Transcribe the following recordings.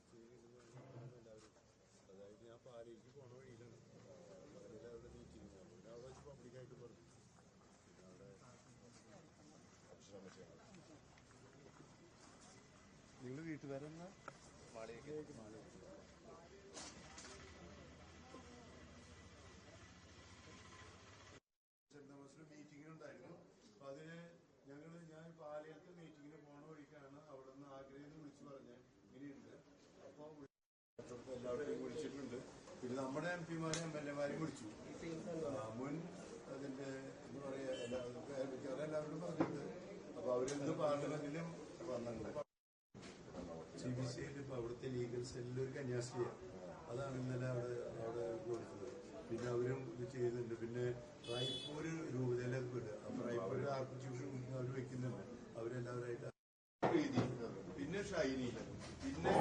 എല്ലാവരും അതായത് ഞാൻ പാലേക്ക് പോണ വഴിയിലാണ് മീറ്റിംഗ് അവിടെ വെച്ച് പബ്ലിക്കായിട്ട് പറഞ്ഞു പിന്നെ അവിടെ നിങ്ങൾ വീട്ടുകാരെന്ന മാളികയ്ക്ക് മാളിക സെന്റ് തോമസിൽ മീറ്റിംഗ് ഉണ്ടായിരുന്നു. അപ്പൊ അതിന് ഞങ്ങൾ ഞാൻ പാലയത്ത് മീറ്റിങ്ങിന് പോണ വഴിക്കാണ് അവിടെ നിന്ന് ആഗ്രയിൽ നിന്ന് വിളിച്ചു പറഞ്ഞ ഇങ്ങനെയുണ്ട് അപ്പൊ വിളിച്ചിടത്ത് എല്ലാവരെയും വിളിച്ചിട്ടുണ്ട്. പിന്നെ നമ്മുടെ എം പിമാരെ എം എൽ എമാരെയും വിളിച്ചു. മുൻ അതിന്റെ എന്താ പറയാ എല്ലാ- മിക്കവാറും എല്ലാവരോടും പറഞ്ഞിട്ടുണ്ട്. അപ്പൊ അവരെന്ത് പാർലമെന്റിലും വന്നിട്ടുണ്ട്. സി ബി സിയിൽ ഇപ്പൊ അവിടുത്തെ ലീഗൽ സെല്ലിൽ ഒരു കന്യാസ്ത്രീയാണ് അതാണ് ഇന്നലെ അവിടെ അവിടെ കൊടുത്തത്. പിന്നെ അവരും ഇത് ചെയ്യുന്നുണ്ട് പിന്നെ റായ്പൂര് രൂപതയിലൊക്കെ വിടുക അപ്പൊ റായ്പൂര് ആർക്കിട്യൂഷൻ അവർ വെക്കുന്നുണ്ട്. അവരെല്ലാവരായിട്ട് പിന്നെ ഷൈനി പിന്നെ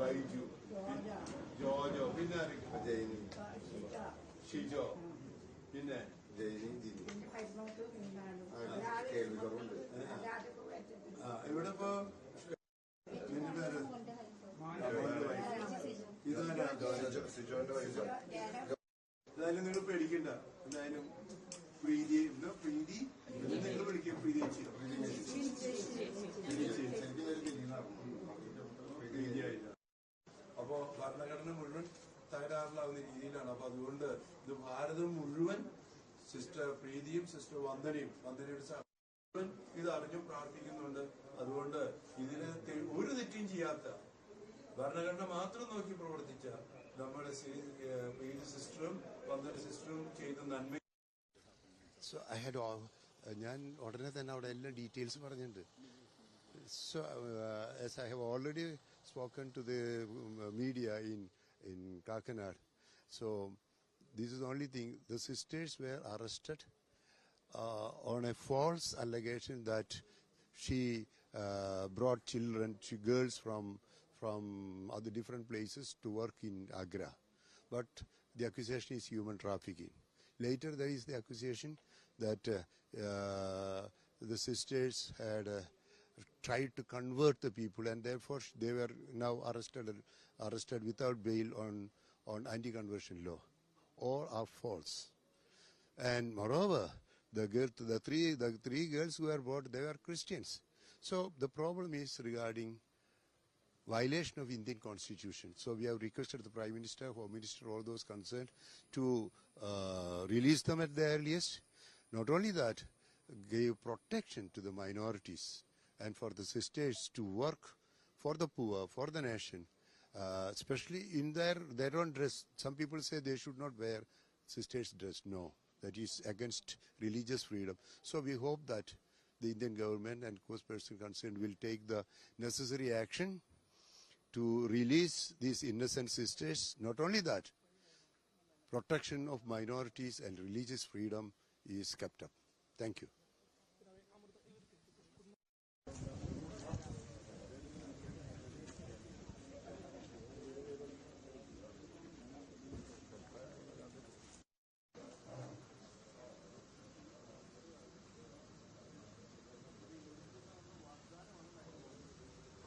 ബൈജു പിന്നെ ആരൊക്കെ? ജയിനി ഷിജോ. പിന്നെ? ജയനി ജിനി കേൾവി കുറവുണ്ട് ആ ഇവിടെ ഇപ്പൊ നിന്റെ പേര്? ഇതാരാ? സിജോന്റെ വയസ്സ് എന്തായാലും നിങ്ങൾ പേടിക്കണ്ട. എന്തായാലും പ്രീതി എന്താ പ്രീതി? നിങ്ങൾ വിളിക്കുക പ്രീതി ചേച്ചി പ്രീതി ചേച്ചി ശരിക്കും പേര് ജിനിന്നാണ് പ്രീതിയായില്ല അപ്പോ ഭരണഘടന മുഴുവൻ തകരാറിലാവുന്ന രീതിയിലാണ് അപ്പൊ അതുകൊണ്ട് ഇത് ഭാരതം മുഴുവൻ സിസ്റ്റർ പ്രീതിയും സിസ്റ്റർ വന്ദനയും വന്ദനയുടെ മുഴുവൻ ഇത് അറിഞ്ഞും പ്രാർത്ഥിക്കുന്നുണ്ട്. അതുകൊണ്ട് ഇതിന് ഒരു തെറ്റും ചെയ്യാത്ത ഭരണഘടന മാത്രം നോക്കി പ്രവർത്തിച്ച നമ്മുടെ പ്രീതി സിസ്റ്ററും വന്ദന സിസ്റ്ററും ചെയ്ത നന്മ സോ ഐ ഹാഡ് ഞാൻ ഉടനെ തന്നെ അവിടെ എല്ലാ ഡീറ്റെയിൽസ് പറഞ്ഞിട്ടുണ്ട്. So I have already spoken to the media in So this is the only thing. The sisters were arrested uh, on a false allegation that she uh, brought children, she, girls from from other different places to work in Agra. But the accusation is human trafficking. Later there is the accusation that uh, uh the sisters had uh, tried to convert the people and therefore they were now arrested arrested without bail on on anti-conversion law. All are false. And moreover, the girl, the three, the three girls who were brought, they were Christians. So the problem is regarding violation of Indian constitution. So we have requested the Prime Minister, Home Minister, all those concerned to uh, release them at the earliest. Not only that, give protection to the minorities and for the sisters to work for the poor, for the nation, uh, especially in their, their own dress. Some people say they should not wear sisters' dress. No, that is against religious freedom. So we hope that the Indian government and course person concerned will take the necessary action to release these innocent sisters. Not only that, protection of minorities and religious freedom is kept up. Thank you.